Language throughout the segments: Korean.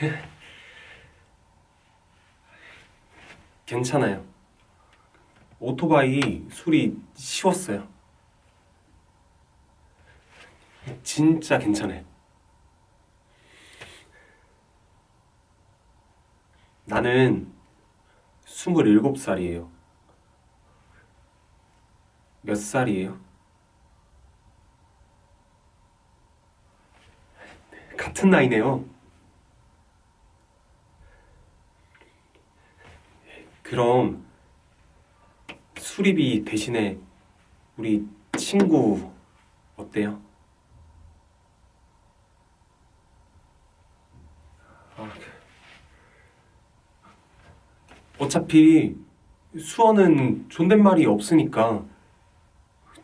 괜찮아요. 오토바이 술이 쉬웠어요. 진짜 괜찮아요. 나는 27살이에요. 몇 살이에요? 같은 나이네요. 그럼 수리비 대신에 우리 친구 어때요? 아, 그- 어차피 수원은 존댓말이 없으니까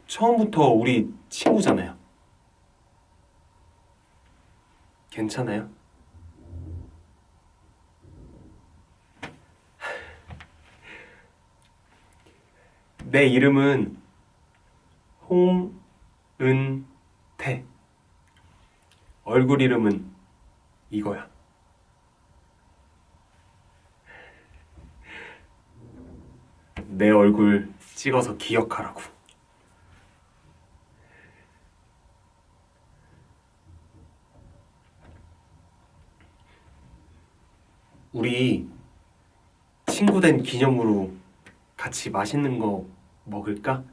처음부터 우리 친구잖아요. 괜찮아요? 내 이름은 홍은태. 얼굴 이름은 이거야. 내 얼굴 찍어서 기억하라고. 우리 친구 된 기념으로 같이 맛있는 거 먹을까?